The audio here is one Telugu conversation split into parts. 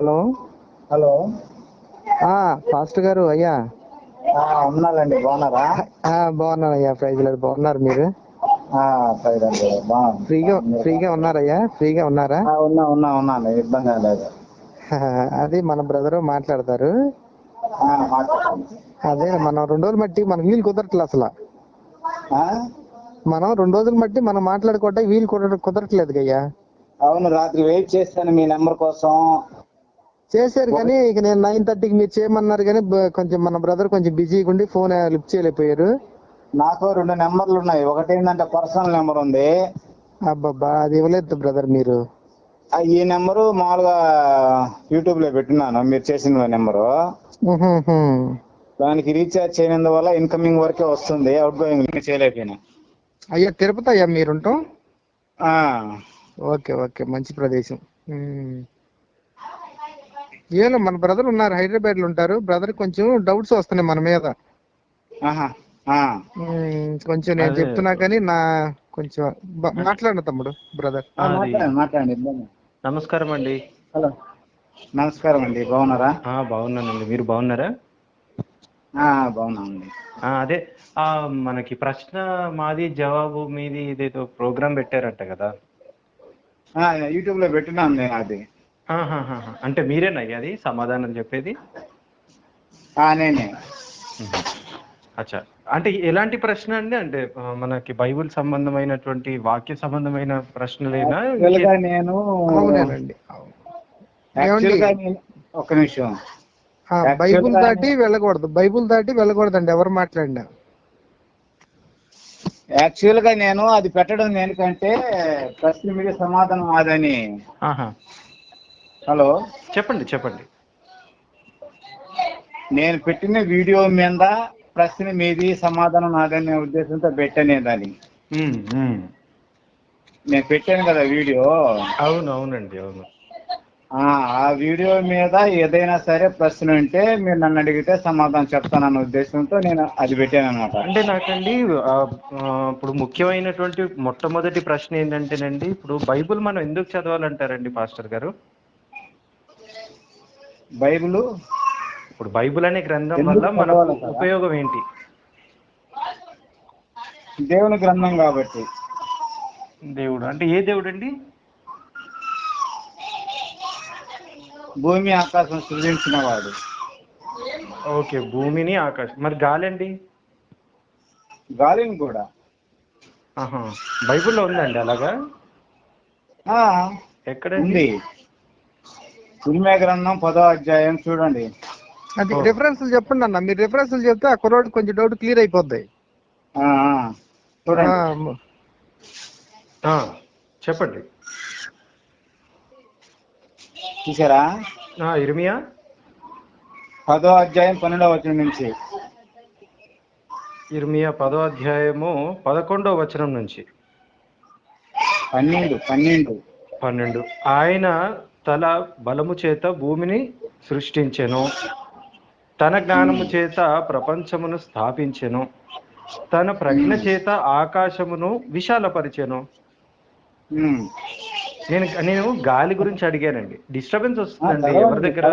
హలో హలో ఆ పాస్టర్ గారు అయ్యా. ఆ, ఉన్నానండి బాగున్నారా? బాగున్నాను అయ్యా ప్రైజ్ లేదు బాగున్నారు మీరు. ఫ్రీగా ఫ్రీగా ఉన్నారయ్యా? ఫ్రీగా ఉన్నారా? ఉన్నా ఉన్నా ఉన్నాను ఇబ్బంది లేదు. అది మన బ్రదరు మాట్లాడతారు. అదే మనం రెండు రోజులు మట్టి మన వీలు కుదరట్లేదు అసలు? మనం రెండు రోజులు మట్టి మనం మాట్లాడుకోవటం వీలు కుదర కుదరట్లేదు అయ్యా అవును రాత్రి వెయిట్ చేశాను మీ నెంబర్ కోసం. చేశారు కానీ ఇక నేను నైన్ థర్టీకి మీరు చేయమన్నారు కానీ కొంచెం మన బ్రదర్ కొంచెం బిజీగా ఉండి ఫోన్ లిఫ్ట్ చేయలేకపోయారు. నాకు రెండు నెంబర్లు ఉన్నాయి. ఒకటి ఏంటంటే పర్సనల్ నెంబర్ ఉంది. అబ్బబ్బా అది ఇవ్వలేదు బ్రదర్ మీరు. ఈ నెంబరు మామూలుగా యూట్యూబ్లో పెట్టినాను. మీరు చేసిన నెంబరు. దానికి రీఛార్జ్ చేయనందువల్ల ఇన్కమింగ్ వరకే వస్తుంది. అవుట్ గోయింగ్ చేయలేకపోయినా. అయ్యా తిరుపతి అయ్యా మీరుంటాం? ఆ, ఓకే ఓకే. మంచి ప్రదేశం. ఏమో మన బ్రదర్ ఉన్నారు. హైదరాబాద్లో ఉంటారు. బ్రదర్ కొంచెం డౌట్స్ వస్తున్నాయి మన మీద. ఆహా, ఆ. ఉమ్, కొంచెం నేను. చెప్తున్నా కానీ నా కొంచెం మాట్లాడండి తమ్ముడు బ్రదర్. మాట్లాడండి నమస్కారం అండి. హలో. నమస్కారం అండి. బాగున్నారా? బాగున్నానండి. మీరు బాగున్నారా? బాగున్నామండి. అదే మనకి ప్రశ్న మాది జవాబు మీది ఇదేదో ప్రోగ్రామ్ పెట్టారంట కదా. యూట్యూబ్లో పెట్టినాను నేను అది. అంటే మీరేనా అది? సమాధానం చెప్పేది? నేనే. అచ్చా. అంటే ఎలాంటి ప్రశ్న అండి? అంటే మనకి బైబిల్ సంబంధమైనటువంటి వాక్య సంబంధమైన ప్రశ్నలేనా? నేను ఒక్క నిమిషం. బైబుల్ దాటి వెళ్ళకూడదు. బైబుల్ దాటి వెళ్ళకూడదండి. ఎవరు మాట్లాడినా. యాక్చువల్గా నేను అది పెట్టడం ఎందుకంటే ప్రశ్న మీద సమాధానం అదని ఆహా. హలో? చెప్పండి చెప్పండి. నేను పెట్టిన వీడియో మీద ప్రశ్న మీది సమాధానం నాదనే ఉద్దేశంతో పెట్టాను దాన్ని. నేను పెట్టాను కదా వీడియో. అవును అవునండి అవును. ఆ ఆ వీడియో మీద ఏదైనా సరే ప్రశ్న ఉంటే మీరు నన్ను అడిగితే సమాధానం చెప్తానన్న ఉద్దేశంతో నేను అది పెట్టాను అనమాట అంటే నాకండి ఇప్పుడు ముఖ్యమైనటువంటి మొట్టమొదటి ప్రశ్న ఏంటంటేనండి ఇప్పుడు బైబిల్ మనం ఎందుకు చదవాలంటారండి పాస్టర్ గారు? బైబిల్? ఇప్పుడు బైబిల్ అనే గ్రంథం వల్ల మనకు చదవాలంటారా? ఉపయోగం ఏంటి? దేవుని గ్రంథం కాబట్టి. దేవుడు అంటే ఏ దేవుడు అండి భూమి ఆకాశం సృజించిన వాడు. ఓకే భూమిని ఆకాశం. మరి గాలి అండి గాలిని కూడా. బైబిల్లో ఉందండి అలాగా? ఆ, ఎక్కడండి? ఉంది. ఉరిమే గ్రంథం పదో అధ్యాయం చూడండి. అది. రిఫరెన్స్లు చెప్పండి అన్న. మీరు రిఫరెన్స్లు చెప్తే ఆ కుర్రోడు కొంచెం డౌట్ క్లియర్ అయిపోద్ది. చూడండి. చెప్పండి. చూసారా? ఆ, ఇర్మియా? పదో అధ్యాయం పన్నెండవ వచనం నుంచి. ఇర్మియా పదో అధ్యాయము పదకొండో వచనం నుంచి. పన్నెండు పన్నెండు. పన్నెండు. ఆయన తల బలము చేత భూమిని సృష్టించెను. తన జ్ఞానము చేత ప్రపంచమును స్థాపించెను. తన ప్రజ్ఞ చేత ఆకాశమును విశాలపరిచెను. ఉమ్. నేను నేను గాలి గురించి అడిగానండి. డిస్టర్బెన్స్ వస్తుందండి ఎవరి దగ్గర?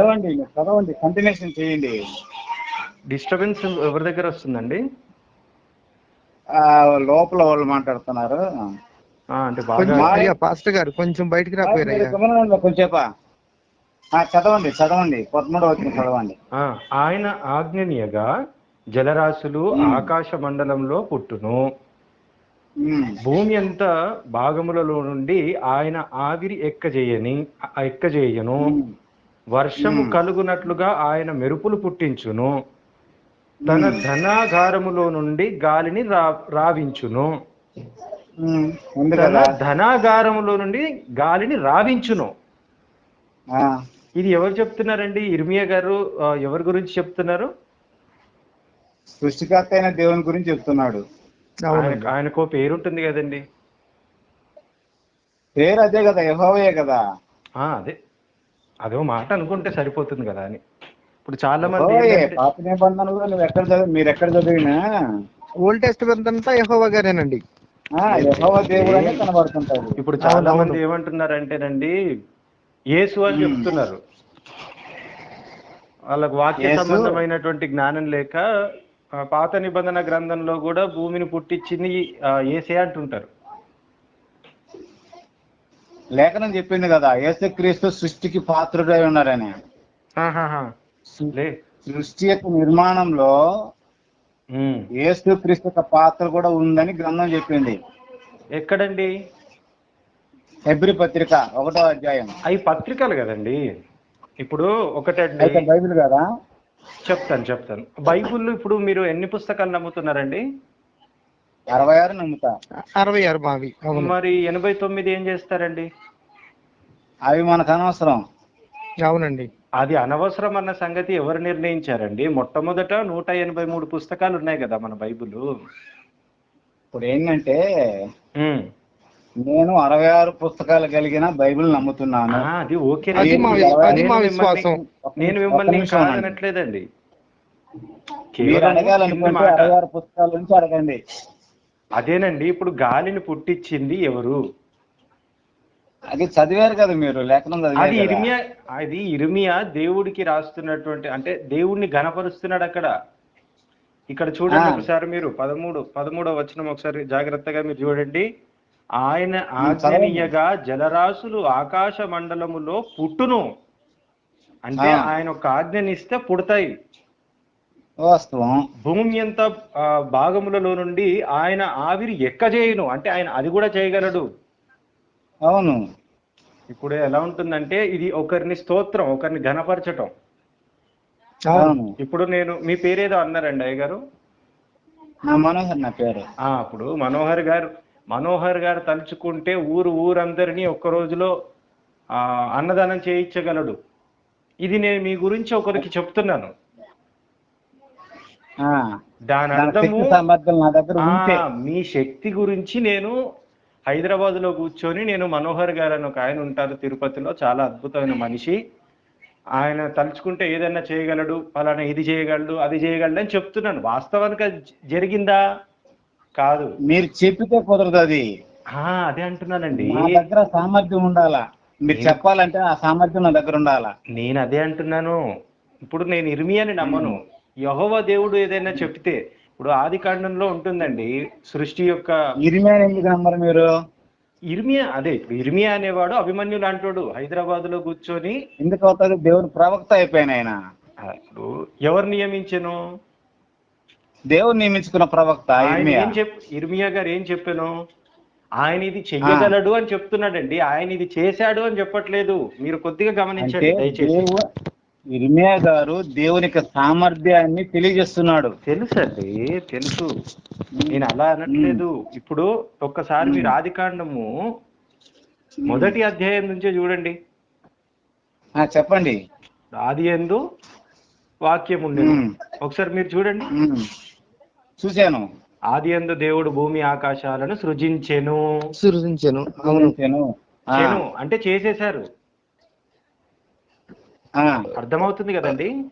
కంటిన్యూషన్ చేయండి. డిస్టర్బెన్స్ ఎవరి దగ్గర వస్తుందండి? ఆ, లోపల వాళ్ళు మాట్లాడుతున్నారు. ఆ, అంటే కొంచెం బాగా పాస్టర్ గారు కొంచెం బయటికి రాపోయారు మీరు అయ్యా గమనంలో కొంచెంసేపా ఆ, చదవండి చదవండి. పదమూడవ వచనం చదవండి. ఆయన ఆజ్ఞనీయగా జలరాశులు ఆకాశ మండలంలో పుట్టును. భూమి అంతా భాగములలో నుండి ఆయన ఆవిరి ఎక్కజేయని ఎక్కజేయను. వర్షము. కలుగునట్లుగా ఆయన మెరుపులు పుట్టించును. తన. ధనాగారములో నుండి గాలిని రా రావించును. తన ధనాగారములో నుండి గాలిని రావించును. ఇది ఎవరు చెప్తున్నారండి? ఇర్మియా గారు ఎవరి గురించి చెప్తున్నారు? సృష్టికర్త అయిన దేవుని గురించి చెప్తున్నాడు. ఆయనకో పేరుంటుంది కదండి. పేరు అదే కదా యెహోవయే కదా. ఆ, అదే. అదో మాట అనుకుంటే సరిపోతుంది కదా అని. ఇప్పుడు చాలా మంది పాత నిబంధనలు నువ్వు ఎక్కడ చదివి మీరు ఎక్కడ చదివినా ఓల్డ్ టెస్ట్మెంట్ అంతా యెహోవా గారేనండి. ఆ, యెహోవా దేవుడు కనబడుతుంటాడు. ఇప్పుడు చాలా మంది. ఏమంటున్నారంటేనండి యేసు అని. చెప్తున్నారు. వాళ్ళకు వాక్య సంబంధమైనటువంటి జ్ఞానం లేక పాత నిబంధన గ్రంథంలో కూడా భూమిని పుట్టించింది యేసే అంటుంటారు. లేఖనం చెప్పింది కదా యేసుక్రీస్తు సృష్టికి పాత్రుడై ఉన్నారని. సృష్టి యొక్క నిర్మాణంలో. యేసుక్రీస్తు యొక్క పాత్ర కూడా ఉందని గ్రంథం చెప్పింది. ఎక్కడండి? హెబ్రి పత్రిక ఒకటో అధ్యాయం. అవి పత్రికలు కదండి. ఇప్పుడు ఒకటండి అయితే బైబిల్ కదా? చెప్తాను చెప్తాను. బైబుల్ ఇప్పుడు మీరు ఎన్ని పుస్తకాలు నమ్ముతున్నారండి? అరవై ఆరు నమ్ముతా. అరవై ఆరు అవును. మరి ఎనభై తొమ్మిది ఏం చేస్తారండి? అవి మనకు అనవసరం. అవునండి. అది అనవసరం అన్న సంగతి ఎవరు నిర్ణయించారండి? మొట్టమొదట నూట ఎనభై మూడు పుస్తకాలు ఉన్నాయి కదా మన బైబిల్. ఇప్పుడు ఏంటంటే నేను అరవై ఆరు పుస్తకాలు కలిగిన బైబిల్ నమ్ముతున్నాను అది ఓకే. నేను మిమ్మల్ని మాట. అరవై ఆరు పుస్తకాల నుంచి అడగండి అదేనండి ఇప్పుడు గాలిని పుట్టించింది ఎవరు అది చదివారు కదా మీరు లేఖనం అది. ఇర్మియా అది ఇర్మియా దేవుడికి రాస్తున్నటువంటి అంటే దేవుడిని గణపరుస్తున్నాడు అక్కడ ఇక్కడ చూడండి. ఒకసారి మీరు పదమూడు పదమూడవ వచనం ఒకసారి జాగ్రత్తగా మీరు చూడండి ఆయన. ఆజ్ఞనీయగా జలరాశులు ఆకాశ మండలములో పుట్టును. అంటే. ఆయన ఒక ఆజ్ఞనిస్తే పుడతాయి. వాస్తవం. భూమి ఎంత భాగములలో నుండి ఆయన ఆవిరి ఎక్కజేయును. అంటే ఆయన అది కూడా చేయగలడు. అవును. ఇప్పుడు ఎలా ఉంటుందంటే ఇది ఒకరిని స్తోత్రం ఒకరిని ఘనపరచటం. ఇప్పుడు నేను మీ పేరేదో అన్నారండి అయ్య గారు నా మనోహర్ నా పేరు. అప్పుడు మనోహర్ గారు మనోహర్ గారు తలుచుకుంటే ఊరు ఊరందరినీ ఒక్క రోజులో అన్నదానం చేయించగలడు. ఇది నేను మీ గురించి ఒకరికి చెప్తున్నాను. దాని అర్థము మీ శక్తి గురించి నేను హైదరాబాద్లో కూర్చొని నేను మనోహర్ గారు అని ఒక ఆయన ఉంటారు తిరుపతిలో చాలా అద్భుతమైన మనిషి. ఆయన తలుచుకుంటే ఏదైనా చేయగలడు పలానా ఇది చేయగలడు అది చేయగలడు అని చెప్తున్నాను. వాస్తవానికి అది జరిగిందా? కాదు. మీరు చెప్పితే కుదరదు అది. అదే అంటున్నానండి. నా దగ్గర సామర్థ్యం ఉండాలా? మీరు చెప్పాలంటే ఆ సామర్థ్యం నా దగ్గర ఉండాలా? నేను అదే అంటున్నాను. ఇప్పుడు నేను ఇర్మియాని నమ్మను. యహోవ దేవుడు ఏదైనా చెప్తే ఇప్పుడు ఆది కాండంలో ఉంటుందండి సృష్టి యొక్క ఇరిమేన్ ఎందుకు నమ్మరు మీరు? ఇర్మియా అదే ఇప్పుడు ఇర్మియా అనేవాడు అభిమన్యు లాంటోడు హైదరాబాద్లో కూర్చొని ఎందుకు అవుతుంది దేవుడు ప్రవక్త అయిపోయిన ఆయన. ఎవరు నియమించను? దేవుడు నియమించుకున్న ప్రవక్త ఇర్మియా ఏం చెప్ ఇర్మియా గారు ఏం చెప్పాను? ఆయన ఇది చెయ్యగలడు అని చెప్తున్నాడండి. ఆయన ఇది చేశాడు అని చెప్పట్లేదు. మీరు కొద్దిగా గమనించండి దయచేసి. ఇర్మియా గారు దేవునికి సామర్థ్యాన్ని తెలియజేస్తున్నాడు. తెలుసండి తెలుసు. నేను అలా అనట్లేదు. ఇప్పుడు ఒక్కసారి మీరు ఆది కాండము మొదటి అధ్యాయం నుంచే చూడండి. చెప్పండి. ఆది ఎందు వాక్యం ఉండేది. ఒకసారి మీరు చూడండి. చూశాను. ఆది ఎందు దేవుడు భూమి ఆకాశాలను సృజించెను. సృజించాను. అవును. అంటే చేసేశారు. ఆ, అర్థమవుతుంది కదండి?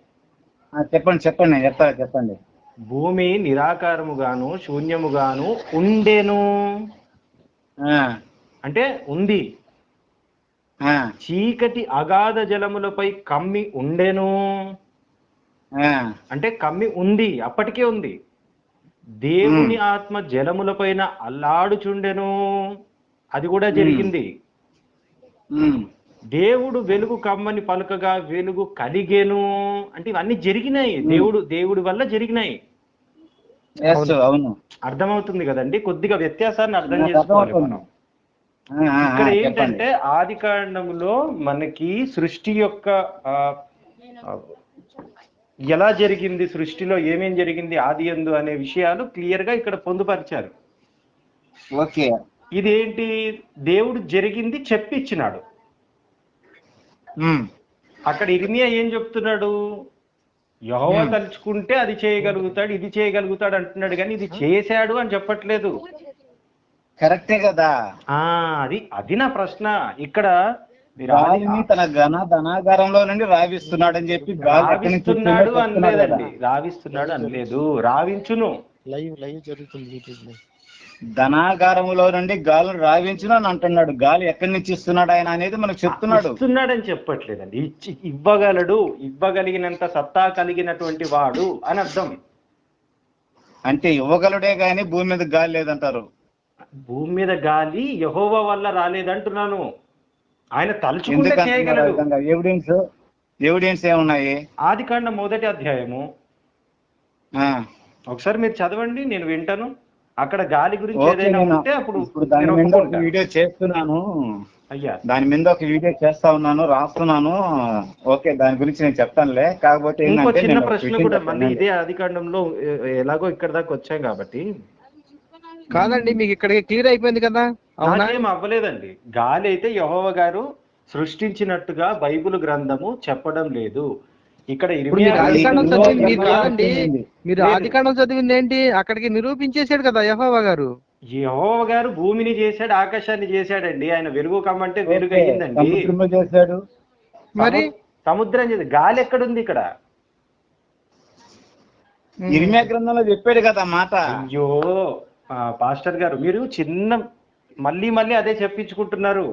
చెప్పండి చెప్పండి చెప్తా చెప్పండి. భూమి నిరాకారముగాను శూన్యముగాను ఉండెను. ఆ, అంటే ఉంది. ఆ, చీకటి అగాధ జలములపై కమ్మి ఉండెను. ఆ, అంటే కమ్మి ఉంది అప్పటికే ఉంది. దేవుని ఆత్మ జలములపైన అల్లాడుచుండెను. అది కూడా జరిగింది. దేవుడు వెలుగు కమ్మని పలుకగా వెలుగు కలిగేను. అంటే ఇవన్నీ జరిగినాయి. దేవుడు దేవుడి వల్ల జరిగినాయి. Yes, అవును. అర్థమవుతుంది కదండి? కొద్దిగా వ్యత్యాసాన్ని అర్థం చేసుకోవాలి. మనం. ఇక్కడ ఏంటంటే ఆది కాండంలో మనకి సృష్టి యొక్క ఎలా జరిగింది సృష్టిలో ఏమేం జరిగింది ఆది ఎందు అనే విషయాలు క్లియర్గా ఇక్కడ పొందుపరిచారు. ఓకే. ఇదేంటి? దేవుడు జరిగింది చెప్పిచ్చినాడు. అక్కడ ఇర్మియా ఏం చెప్తున్నాడు? యహోవా తలుచుకుంటే అది చేయగలుగుతాడు ఇది చేయగలుగుతాడు అంటున్నాడు కానీ ఇది చేశాడు అని చెప్పట్లేదు. కరెక్టే కదా. ఆ అది అది నా ప్రశ్న. ఇక్కడ గాలిని తన ఘన ధనాగారంలో నుండి రావిస్తున్నాడని చెప్పి గాలి ఎక్కడి నుంచి వచ్చిందో రావిస్తున్నాడు. అనలేదండి. రావిస్తున్నాడు అనలేదు. రావించును. లైవ్ లైవ్ జరుగుతుంది యూట్యూబ్లో ధనాగారములో నుండి గాలిని రావించును అని అంటున్నాడు. గాలి ఎక్కడి నుంచి ఇస్తున్నాడు ఆయన అనేది మనకు చెప్తున్నాడు. ఇస్తున్నాడని చెప్పట్లేదండి. ఇచ్చి ఇవ్వగలడు ఇవ్వగలిగినంత సత్తా కలిగినటువంటి వాడు అని అర్థం. అంటే ఇవ్వగలడే గాని భూమి మీద గాలి లేదంటారు. భూమి మీద గాలి యహోవా వల్ల రాలేదంటున్నాను. ఆయన తలుచుకుంటే చేయగలడు ఎవిడెన్స్ ఎవిడెన్స్ ఏమున్నాయి? ఆది కాండ మొదటి అధ్యాయము. ఆ, ఒకసారి మీరు చదవండి నేను వింటాను. అక్కడ గాలి గురించి ఏదైనా ఉంటే అప్పుడు దాని మీద ఒక. వీడియో చేస్తున్నాను. అయ్యా. దాని మీద ఒక వీడియో చేస్తా ఉన్నాను రాస్తున్నాను. ఓకే దాని గురించి నేను చెప్తానులే. కాకపోతే ఇంకో చిన్న ప్రశ్న కూడా మళ్ళీ. ఇదే ఆది కాండంలో ఎ- ఎలాగో ఇక్కడ దాకా వచ్చాం కాబట్టి. కాదండి మీకు ఇక్కడికి క్లియర్ అయిపోయింది కదా. నాకేం అవ్వలేదండి. గాలి అయితే యహోవ గారు సృష్టించినట్టుగా బైబిల్ గ్రంథము చెప్పడం లేదు. ఇక్కడ మీరు ఆది కాండం గ్రంథంలో చదివింది ఏంటి? అక్కడికి నిరూపించేశాడు కదా యహోవా గారు. యెహోవా గారు భూమిని చేశాడు ఆకాశాన్ని చేశాడండి. ఆయన వెలుగు కమ్మంటే వెలుగు అయ్యిందండి చేశాడు. మరి? సము- సముద్రం చేసి గాలి ఎక్కడుంది ఇక్కడ? ఇరిమియా గ్రంథంలో చెప్పాడు కదా మాట. అయ్యో పాస్టర్ గారు మీరు చిన్న మళ్ళీ మళ్ళీ అదే చెప్పించుకుంటున్నారు.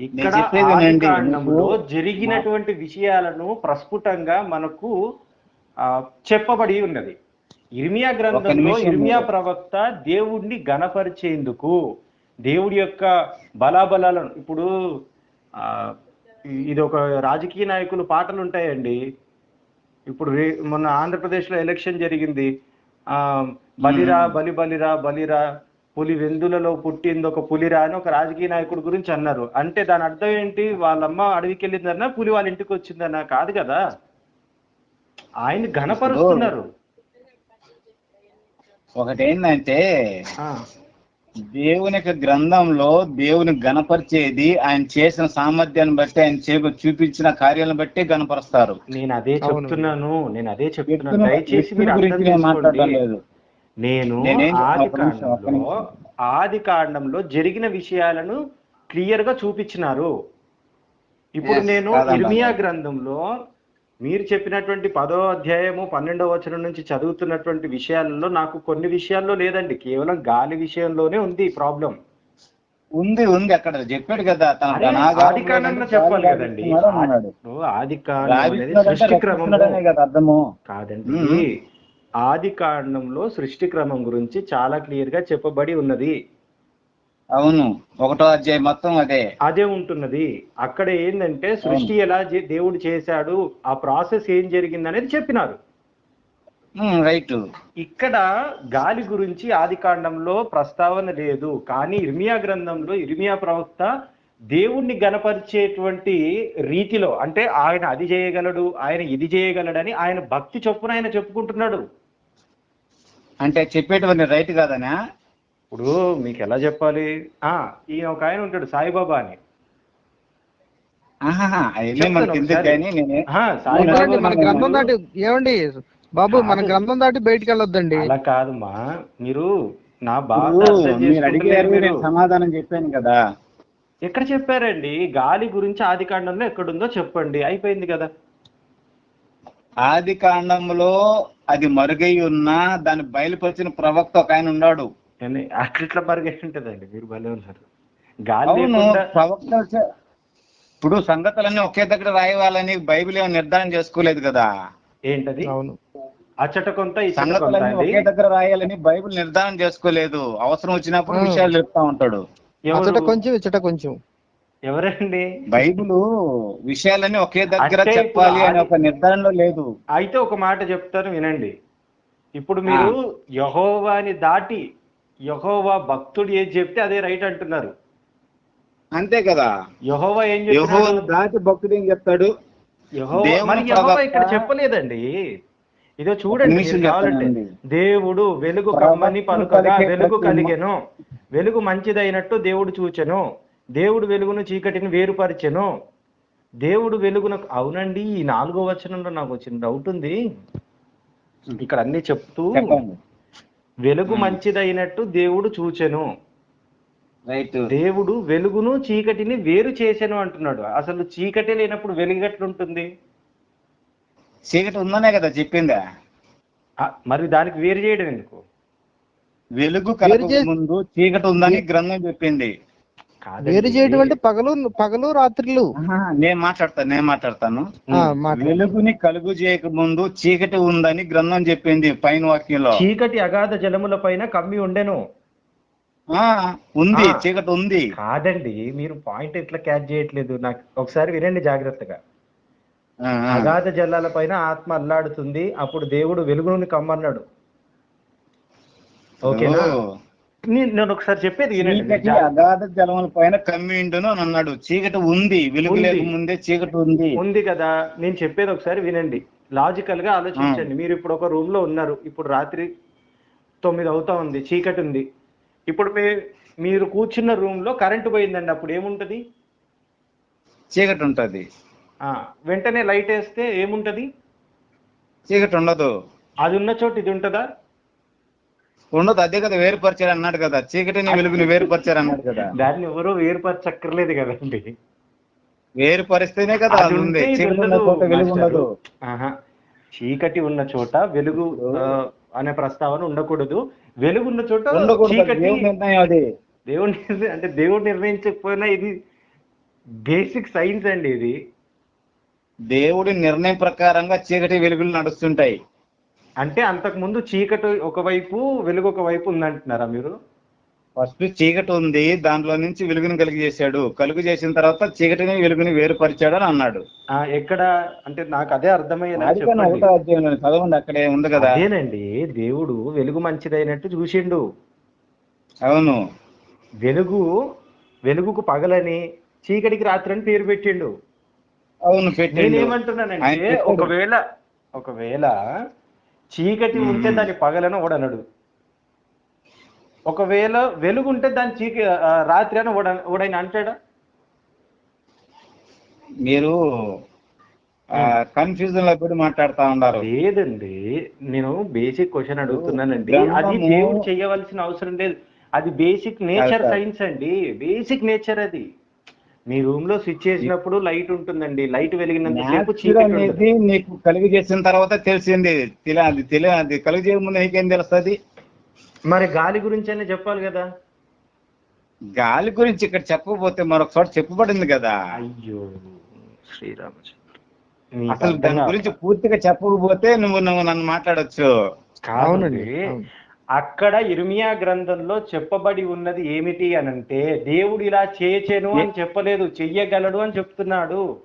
ఇక్కడ జరిగినటువంటి విషయాలను ప్రస్ఫుటంగా మనకు చెప్పబడి ఉన్నది. ఇర్మియా గ్రంథంలో ఇర్మియా. ప్రవక్త దేవుణ్ణి గణపరిచేందుకు దేవుడి యొక్క బలాబలాలను ఇప్పుడు ఇది ఒక రాజకీయ నాయకులు పాటలు ఉంటాయండి. ఇప్పుడు రే మొన్న ఆంధ్రప్రదేశ్లో ఎలక్షన్ జరిగింది. ఆ బలిరా బలి బలిరా బలిరా పులి వెందులలో పుట్టింది ఒక పులిరా అని ఒక రాజకీయ నాయకుడి గురించి అన్నారు. అంటే దాని అర్థం ఏంటి? వాళ్ళమ్మ అడవికి వెళ్ళిందన్నా పులి వాళ్ళ ఇంటికి వచ్చిందన్నా కాదు కదా. ఆయన ఘనపరుస్తున్నారు. ఒకటి ఏంటంటే ఆ, దేవుని యొక్క గ్రంథంలో దేవుని గణపరిచేది ఆయన చేసిన సామర్థ్యాన్ని బట్టి ఆయన చే చూపించిన కార్యాలను బట్టి గణపరుస్తారు నేను అదే. చెప్తున్నాను. నేను అదే చెప్తున్నాను. దయచేసి మీరు అర్థం గురించి నేను మాట్లాడడం చేసుకోండి లేదు. నేను ఆది కాండంలో. ఆది కాండంలో జరిగిన విషయాలను క్లియర్గా చూపించినారు. ఇప్పుడు నేను. ఇర్మియా గ్రంథంలో మీరు చెప్పినటువంటి పదో అధ్యాయము పన్నెండో వచనం నుంచి చదువుతున్నటువంటి విషయాలలో నాకు కొన్ని విషయాల్లో లేదండి. కేవలం గాలి విషయంలోనే ఉంది ప్రాబ్లం. ఉంది ఉంది అక్కడ. చెప్పాడు కదా ఆది నుండి చెప్పాలి కదండి ఆది రావిస్తున్నాడంటే సృష్టి అర్థము. కాదండి. ఆది కాండంలో సృష్టి క్రమం గురించి చాలా క్లియర్గా చెప్పబడి ఉన్నది. అవును ఒకటో అధ్యాయం మొత్తం అదే. అదే ఉంటున్నది. అక్కడ ఏంటంటే సృష్టి ఎలా దేవుడు చేశాడు ఆ ప్రాసెస్ ఏం జరిగింది అనేది చెప్పినారు రైట్. ఇక్కడ గాలి గురించి ఆది కాండంలో ప్రస్తావన లేదు. కానీ ఇర్మియా గ్రంథంలో ఇర్మియా ప్రవక్త దేవుణ్ణి గనపరిచేటువంటి రీతిలో అంటే ఆయన అది చేయగలడు ఆయన ఇది చేయగలడని ఆయన భక్తి చొప్పున ఆయన చెప్పుకుంటున్నాడు. అంటే చెప్పేటువంటి రైట్ కాదనా? ఇప్పుడు మీకు ఎలా చెప్పాలి? ఆ ఈయన ఒక ఆయన ఉంటాడు సాయిబాబా అని. మన గ్రంథం దాటి ఏమండి? బాబు మన. గ్రంథం దాటి బయటికి వెళ్ళొద్దండి అలా కాదమ్మా మీరు నా. నేను సమాధానం చెప్పాను కదా. ఎక్కడ చెప్పారండి? గాలి గురించి ఆది కాండంలో ఎక్కడుందో చెప్పండి. అయిపోయింది కదా. ఆది కాండంలో అది మరుగై ఉన్నా దాన్ని బయలుపరిచిన ప్రవక్త ఒక ఆయన ఉన్నాడు. అట్లా మరిగే ఉంటుందండి మీరు భలే ఉన్నారు. గాలి ప్రవక్త ఇప్పుడు సంగతులన్నీ ఒకే దగ్గర రాయవాలని బైబిల్ ఏమో నిర్ధారణ చేసుకోలేదు కదా. ఏంటది? అవును. అచ్చట కొంత సంగతులన్నీ ఒకే దగ్గర రాయాలని బైబిల్ నిర్ధారణ చేసుకోలేదు. అవసరం వచ్చినప్పుడు. విషయాలు చెప్తా ఉంటాడు. కొంచెం ఇచ్చట కొంచెం. ఎవరండి? బైబిల్ విషయాలన్నీ ఒకే దగ్గర చెప్పాలి అనే ఒక నిర్ధారణలో లేదు. అయితే ఒక మాట చెప్తాను వినండి. ఇప్పుడు మీరు యహోవాని దాటి యహోవా భక్తుడు ఏది చెప్తే అదే రైట్ అంటున్నారు. అంతే కదా. యహోవా ఏం యహో చెప్తున్నాడు దాటి భక్తుడు ఏం చెప్తాడు? మరి యెహోవా ఇక్కడ చెప్పలేదండి. ఇదో చూడండి కావాలంటే. దేవుడు వెలుగు కమ్మని పలుకగా పలికే వెలుగు కలిగెను. వెలుగు మంచిదైనట్టు దేవుడు చూచెను. దేవుడు వెలుగును చీకటిని వేరుపరిచెను. దేవుడు వెలుగును అవునండి ఈ నాలుగో వచనంలో నాకు వచ్చిన డౌట్ ఉంది. ఇక్కడ అన్ని చెప్తూ వెలుగు మంచిదైనట్టు దేవుడు చూచెను. రైట్. దేవుడు వెలుగును చీకటిని వేరు చేశాను అంటున్నాడు. అసలు చీకటి లేనప్పుడు వెలుగు ఎట్లుంటుంది? చీకటి ఉందనే కదా చెప్పిందా? మరి దానికి వేరు చేయడం ఎందుకు? వెలుగు కలగక ముందు చీకటి ఉందని గ్రంథం చెప్పింది. వేరు చేయడం అంటే పగలు పగలు రాత్రులు. నేను మాట్లాడతాను నేను మాట్లాడతాను. వెలుగుని కలుగు చేయక ముందు చీకటి ఉందని గ్రంథం చెప్పింది పైన వాక్యంలో. చీకటి అగాధ జలముల పైన కమ్మి ఉండెను. ఉంది. చీకటి ఉంది. కాదండి మీరు పాయింట్ ఎట్లా క్యాచ్ చేయట్లేదు? నాకు ఒకసారి వినండి జాగ్రత్తగా. అగాధ జలాల పైన ఆత్మ అల్లాడుతుంది అప్పుడు దేవుడు వెలుగును కమ్మన్నాడు. ఓకేనా? నేను ఒకసారి చెప్పేది అగాధ జలముల పైన కమ్మిండును అని అన్నాడు. చీకటి ఉంది వెలుగు. లేక ముందే చీకటి ఉంది. ఉంది కదా నేను చెప్పేది ఒకసారి వినండి. లాజికల్గా ఆలోచించండి మీరు ఇప్పుడు ఒక రూమ్లో ఉన్నారు. ఇప్పుడు రాత్రి తొమ్మిది అవుతా ఉంది చీకటి ఉంది. ఇప్పుడు మీ మీరు కూర్చున్న రూమ్లో కరెంటు పోయిందండి. అప్పుడు ఏముంటది? చీకటి ఉంటది. ఆ, వెంటనే లైట్ వేస్తే ఏముంటది? చీకటి ఉండదు. అది ఉన్న చోటు ఇది ఉంటదా? ఉండదు అదే కదా వేరుపరిచారు అన్నాడు కదా. చీకటిని వెలుగుని వేరుపరిచారు అన్నాడు కదా. దాన్ని ఎవరో వేరుపరచక్కర్లేదు కదండి. వేరుపరిస్తేనే కదా అది ఉంది. చీకటి ఉన్న చోట వెలుగు మాస్టారు. ఉండదు. ఆహా. చీకటి ఉన్న చోట వెలుగు ఆ, అనే ప్రస్తావన ఉండకూడదు. వెలుగు ఉన్న చోట ఉండకూడదు. చీకటి నిర్ణయం అది. దేవుడు అంటే దేవుడు నిర్ణయించకపోయినా ఇది బేసిక్ సైన్స్ అండి ఇది. దేవుడి నిర్ణయం ప్రకారంగా చీకటి వెలుగులు నడుస్తుంటాయి. అంటే అంతకు ముందు చీకటి ఒకవైపు వెలుగు ఒకవైపు ఉందంటున్నారా మీరు? ఫస్ట్ చీకటి ఉంది దాంట్లో నుంచి వెలుగుని కలిగి చేశాడు. కలుగు చేసిన తర్వాత చీకటిని వెలుగుని వేరుపరిచాడు అని అన్నాడు. ఎక్కడ? అంటే నాకు అదే అర్థమయ్యేలా అధ్యాయంలో చదవండి అక్కడే ఉంది కదా. అదేనండి దేవుడు వెలుగు మంచిదైనట్టు చూసిండు. అవును. వెలుగు వెలుగుకు పగలని చీకటికి రాత్రి అని పేరు పెట్టిండు. అవును పెట్టండి. ఆయన నేనేమంటున్నానంటే పెట్టాడు. ఒకవేళ ఒకవేళ చీకటి ఉంటే దాని పగలను ఓడనడు ఒకవేళ వెలుగు ఉంటే దాని చీక రాత్రి అని ఓడ ఓడైనా అంటాడా? మీరు కన్ఫ్యూజన్లో పెట్టి మాట్లాడుతా ఉన్నారు. లేదండి. నేను బేసిక్ క్వశ్చన్ అడుగుతున్నానండి. అది దేవుడు చేయవలసిన అవసరం లేదు. అది బేసిక్ నేచర్. సైన్స్ అండి. బేసిక్ నేచర్ అది. మీ రూమ్లో స్విచ్ చేసినప్పుడు లైట్ ఉంటుందండి. లైట్ వెలిగినంతసేపు. అనేది నీకు కలుగు చేసిన తర్వాత తెలిసింది. తెలి అది తెలి అది కలుగు చేయకముందు నీకేం తెలుస్తుంది? మరి గాలి గురించి అయినా చెప్పాలి కదా. గాలి గురించి ఇక్కడ చెప్పకపోతే మరొక చోట చెప్పబడింది కదా. అయ్యో శ్రీరామచంద్ర అసలు దాని గురించి పూర్తిగా చెప్పకపోతే నువ్వు నువ్వు నన్ను మాట్లాడొచ్చు. అవును. అక్కడ ఇర్మియా గ్రంథంలో చెప్పబడి ఉన్నది ఏమిటి అని అంటే దేవుడు ఇలా చేయచేను అని చెప్పలేదు చెయ్యగలడు అని చెప్తున్నాడు.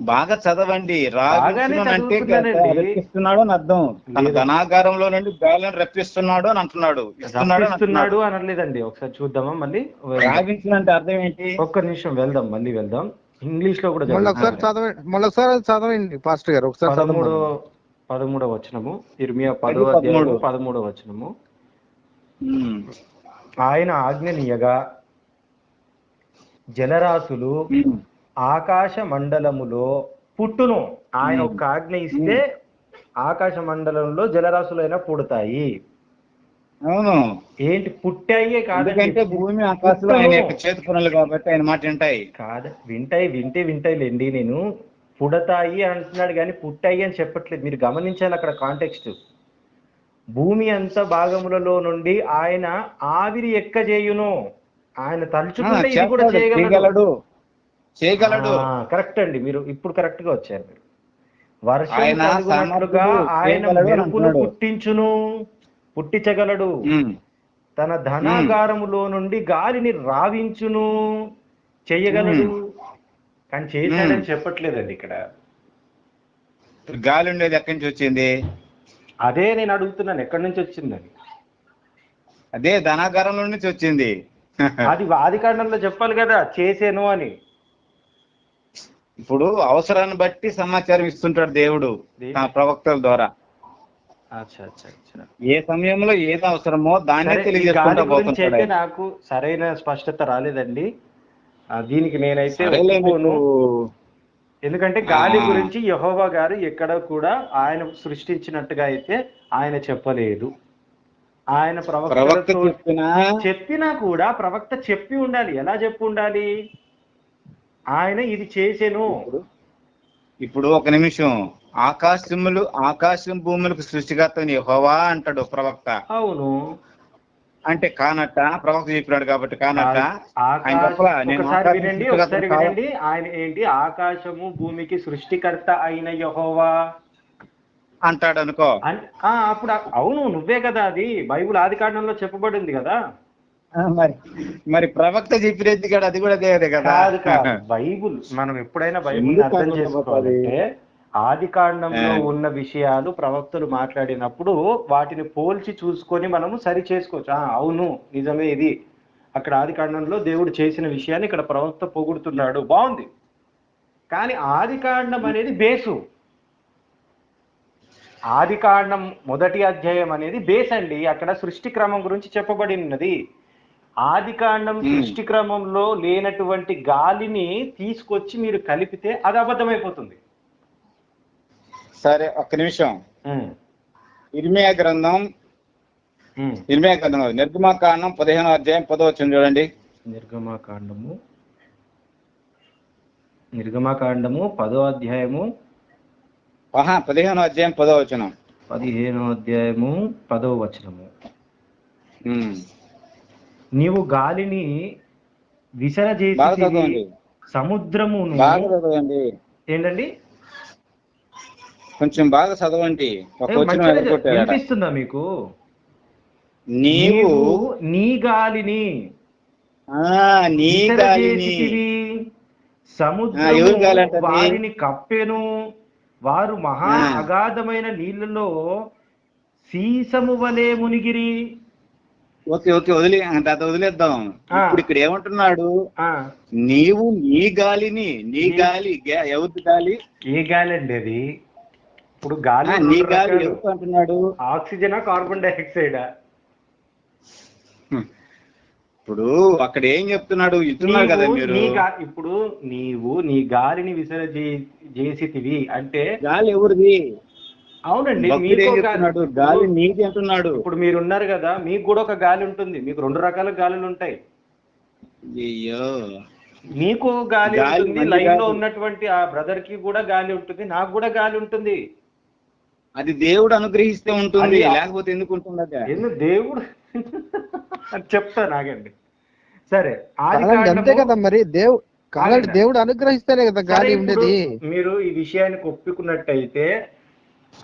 బాగా చదవండి. రప్పిస్తున్నాడు అని అర్థం. తన. ధనాగారంలో నుండి గాలిని రప్పిస్తున్నాడు అని అంటున్నాడు. ఇస్తున్నాడు అని రప్పిస్తున్నాడు. అనలేదండి ఒకసారి చూద్దామా మళ్ళీ? రాగించును అంటే అర్థం ఏంటి? ఒక్క నిమిషం వెళ్దాం మళ్ళీ వెళ్దాం. ఇంగ్లీష్లో కూడా. చదవండి మళ్ళీ ఒకసారి చదవండి పాస్టర్ గారు. ఒకసారి పదమూడో పదమూడవ వచనము ఇర్మియా పదో పది, అధ్యాయం పదమూడు. పదమూడవ వచనము. ఆయన ఆజ్ఞనీయగా జలరాశులు. ఆకాశ మండలములో పుట్టును. ఆయన ఒక్క ఆజ్ఞ ఇస్తే ఆకాశ మండలంలో జలరాశులైనా పుడతాయి. అవును. ఏంటి? పుట్టాయే కాదండి. భూమి ఆకాశంలో ఆయన చేతి పనులు కాబట్టి ఆయన మాట వింటాయి. కాద వింటాయి వింటే వింటాయిలేండి నేను. పుడతాయి అంటున్నాడు కానీ పుట్టాయి అని చెప్పట్లేదు. మీరు గమనించాలి అక్కడ కాంటెక్స్ట్ భూమి అంత భాగములలో నుండి ఆయన ఆవిరి ఎక్కజేయును? ఆయన ఆ, తలుచుకుంటే ఇది కూడా చేయగలడు. చేయగలడు చేయగలడు. కరెక్ట్ అండి మీరు. ఇప్పుడు కరెక్ట్గా వచ్చారు మీరు. వర్షం ఆయన ఆయన చేయగలడు అని మెరుపును. పుట్టించును పుట్టించగలడు. తన ధనాగారములో నుండి గాలిని రావించును చెయ్యగలడు కానీ చేశాడని చెప్పట్లేదండి ఇక్కడ. గాలి ఉండేది ఎక్కడి నుంచి వచ్చింది? అదే నేను అడుగుతున్నాను ఎక్కడి నుంచి వచ్చిందని. అదే ధనాగారంలో నుంచి వచ్చింది. అది ఆది కాండంలో చెప్పాలి కదా చేసేను అని. ఇప్పుడు అవసరాన్ని బట్టి సమాచారం ఇస్తుంటాడు దేవుడు తన ప్రవక్తల ద్వారా. ఏ సమయంలో ఏది అవసరమో దాన్నే తెలియజేసుకుంటా. నాకు సరైన స్పష్టత రాలేదండి. దీనికి నేనైతే ఎందుకంటే గాలి. గురించి యహోవా గారు ఎక్కడ కూడా ఆయన సృష్టించినట్టుగా అయితే ఆయన చెప్పలేదు. ఆయన ప్రవక్త చెప్పినా? కూడా ప్రవక్త చెప్పి ఉండాలి. ఎలా చెప్పి ఉండాలి? ఆయన ఇది చేసెను. ఇప్పుడు ఒక నిమిషం. ఆకాశములు ఆకాశం భూములకు సృష్టికర్త యెహోవా అంటాడు ప్రవక్త. అవును. అంటే కానట్ట? ప్రవక్త చెప్పినాడు కాబట్టి కానట్ట? ఆయన ఒకసారి వినండి ఒకసారి? వినండి. ఏంటి? ఆకాశము భూమికి సృష్టికర్త అయిన యహోవా. అంటాడు అనుకో అప్పుడు అవును నువ్వే కదా అది. బైబుల్ ఆది కాండంలో చెప్పబడింది కదా. మరి. మరి ప్రవక్త చెప్పినది కదా అది కూడా అదే కదా? బైబుల్ మనం ఎప్పుడైనా బైబుల్ అర్థం చేసుకోవాలంటే ఆది కాండంలో. ఉన్న విషయాలు ప్రవక్తలు మాట్లాడినప్పుడు వాటిని పోల్చి చూసుకొని మనము సరి చేసుకోవచ్చు. ఆ, అవును నిజమే ఇది. అక్కడ ఆది కాండంలో దేవుడు చేసిన విషయాన్ని ఇక్కడ ప్రవక్త పొగుడుతున్నాడు. బాగుంది. కానీ ఆది కాండం అనేది బేసు. ఆది కాండం మొదటి అధ్యాయం అనేది బేస్ అండి. అక్కడ సృష్టి క్రమం గురించి చెప్పబడి ఉన్నది ఆది కాండం Hmm. సృష్టి క్రమంలో లేనటువంటి గాలిని తీసుకొచ్చి మీరు కలిపితే అది అబద్ధమైపోతుంది. సరే ఒక్క నిమిషం. ఇర్మియా గ్రంథం. ఇర్మియా గ్రంథం నిర్గమాకాండం పదిహేను అధ్యాయం పదో వచ్చింది చూడండి. నిర్గమాకాండము నిర్గమాకాండము పదో అధ్యాయము. పదిహేను అధ్యాయం పదో వచనం. పదిహేనో అధ్యాయము పదో వచనము. నీవు గాలిని సముద్రమును బాగా చదవండి. ఏంటండి? కొంచెం బాగా చదవండి. వినిపిస్తుందా మీకు? నీవు నీ గాలిని ఆ నీ గాలిని. అంటది? వారిని కప్పెను. వారు మహా. అగాధమైన నీళ్ళలో సీసము వలె మునిగిరి. ఓకే ఓకే వదిలే అంత అది వదిలేద్దాం. ఇప్పుడు ఇక్కడ ఏమంటున్నాడు? నీవు నీ గాలిని నీ గాలి ఎవరి గాలి? ఏ గాలి అండి అది? ఇప్పుడు గాలి నీ గాలి అంటున్నాడు? ఆక్సిజనా కార్బన్ డైఆక్సైడా. ఇప్పుడు అక్కడ ఏం చెప్తున్నాడు? ఇస్తున్నారు కదా మీరు. ఇప్పుడు నీవు నీ గాలిని విసర చేసితివి అంటే గాలి ఎవరిది? అవునండి చెప్తున్నాడు? గాలి నీది అంటున్నాడు. ఇప్పుడు మీరు ఉన్నారు కదా మీకు కూడా ఒక గాలి ఉంటుంది. మీకు రెండు రకాల గాలులు ఉంటాయి. అయ్యో మీకు గాలి ఉంటుంది. లైన్లో. ఉన్నటువంటి ఆ బ్రదర్కి కూడా గాలి ఉంటుంది. నాకు కూడా గాలి ఉంటుంది. అది దేవుడు అనుగ్రహిస్తే ఉంటుంది లేకపోతే ఎందుకు ఉంటుంది ఎందుకు దేవుడు? చెప్తా నాగండి సరే అంతే కదా మరి దేవు కాదండి కాదండి. దేవుడు అనుగ్రహిస్తేనే కదా గాలి ఉండేది. మీరు ఈ విషయానికి ఒప్పుకున్నట్టయితే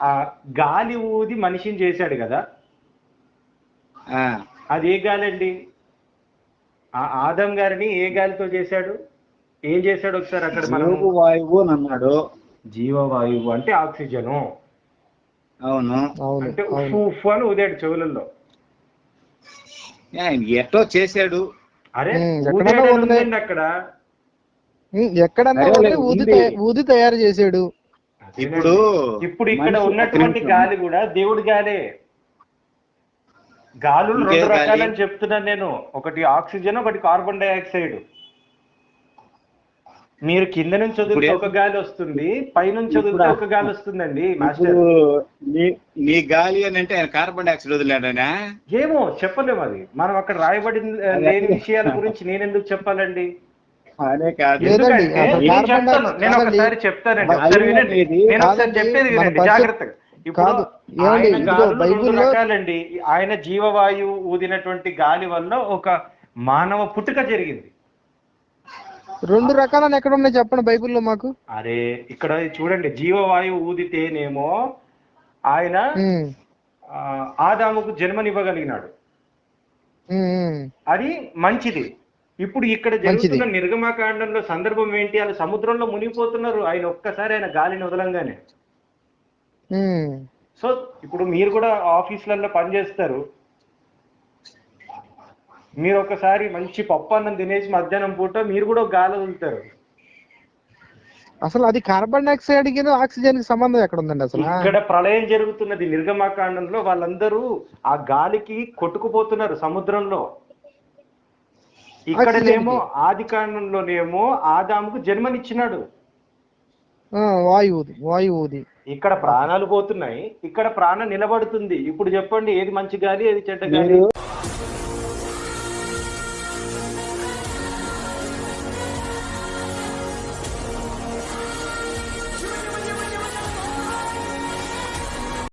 ఆ గాలి ఊది మనిషిని చేశాడు కదా? ఆ, అది ఏ గాలి అండి ఆ ఆదం గారిని ఏ గాలితో చేశాడు? ఏం చేశాడు ఒకసారి అక్కడ వాయువు అని అన్నాడు. జీవవాయువు అంటే ఆక్సిజను. అవును. అవును అంటే ఉఫ్ అని ఊదాడు చెవులలో ఎట్టో చేశాడు? అరే ఊదాడు అక్కడ. ఎక్కడన్నా ఊది తయారు చేసాడు ఇప్పుడు ఇప్పుడు ఇక్కడ ఉన్నటువంటి. గాలి కూడా దేవుడి గాలే. గాలులు ఇంకే రెండు గాలి? రకాలని చెప్తున్నాను నేను. ఒకటి ఆక్సిజన్ ఒకటి కార్బన్ డైఆక్సైడ్. మీరు కింద నుంచి ఇప్పుడు ఒక గాలి వస్తుంది పైనుంచి ఇప్పుడు- ఒక గాలి వస్తుందండి మాస్టర్. నీ గాలి అని అంటే ఆయన కార్బన్ డైఆక్సైడ్ వదిలేడనా ఏమో చెప్పలేము అది. మనం అక్కడ రాయబడిన లేని. విషయాల గురించి నేను ఎందుకు చెప్పాలండి కాదు. నేను. ఒకసారి చెప్తానండి ఒకసారి వినండి. నేను ఒకసారి చెప్పేది వినండి జాగ్రత్తగా. ఇప్పుడు కాదు, రకాలండి. ఆయన జీవవాయువు ఊదినటువంటి గాలి వల్ల ఒక మానవ పుట్టుక జరిగింది. రెండు రకాలని ఎక్కడ ఉన్నాయి చెప్పండి బైబిల్లో మాకు? అరే ఇక్కడ చూడండి జీవవాయువు ఊదితేనేమో ఆయన ఆదాముకు జన్మనివ్వగలిగినాడు. అది మంచిది. ఇప్పుడు ఇక్కడ జరుగుతున్న నిర్గమాకాండంలో సందర్భం ఏంటి? వాళ్ళు సముద్రంలో మునిగిపోతున్నారు. ఆయన ఒక్కసారి ఆయన గాలిని వదలంగానే. సో ఇప్పుడు మీరు కూడా ఆఫీసులలో పనిచేస్తారు. మీరు ఒకసారి మంచి పప్పు అన్నం తినేసి మధ్యాహ్నం పూట మీరు కూడా గాలి వదులుతారు. అసలు అది కార్బన్ డైఆక్సైడ్కి ఆక్సిజన్కి సంబంధం ఎక్కడ ఉందండి అసలు? ఇక్కడ ప్రళయం జరుగుతున్నది నిర్గమాకాండంలో వాళ్ళందరూ ఆ గాలికి కొట్టుకుపోతున్నారు సముద్రంలో. ఇక్కడనేమో ఆది కాండంలోనేమో ఆదాముకు జన్మనిచ్చినాడు. వాయువుది వాయువుది. ఇక్కడ ప్రాణాలు పోతున్నాయి. ఇక్కడ ప్రాణం నిలబడుతుంది. ఇప్పుడు చెప్పండి ఏది మంచి గాలి ఏది చెడ్డ గాలి?